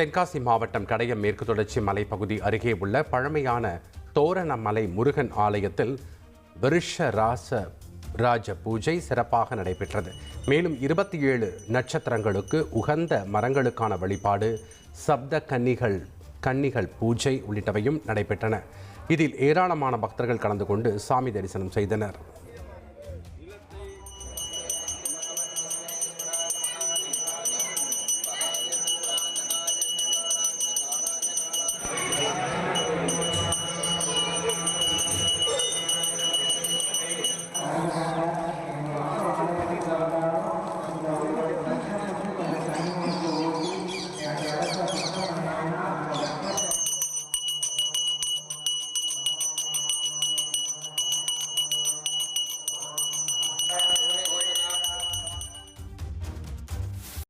தென்காசி மாவட்டம் கடையம் மேற்கு தொடர்ச்சி மலைப்பகுதி அருகே உள்ள பழமையான தோரணமலை முருகன் ஆலயத்தில் விருஷ ராச ராஜ பூஜை சிறப்பாக நடைபெற்றது. மேலும் இருபத்தி ஏழு நட்சத்திரங்களுக்கு உகந்த மரங்களுக்கான வழிபாடு சப்த கன்னிகள் கன்னிகள் பூஜை உள்ளிட்டவையும் நடைபெற்றன. இதில் ஏராளமான பக்தர்கள் கலந்து கொண்டு சாமி தரிசனம் செய்தனர். Yeah.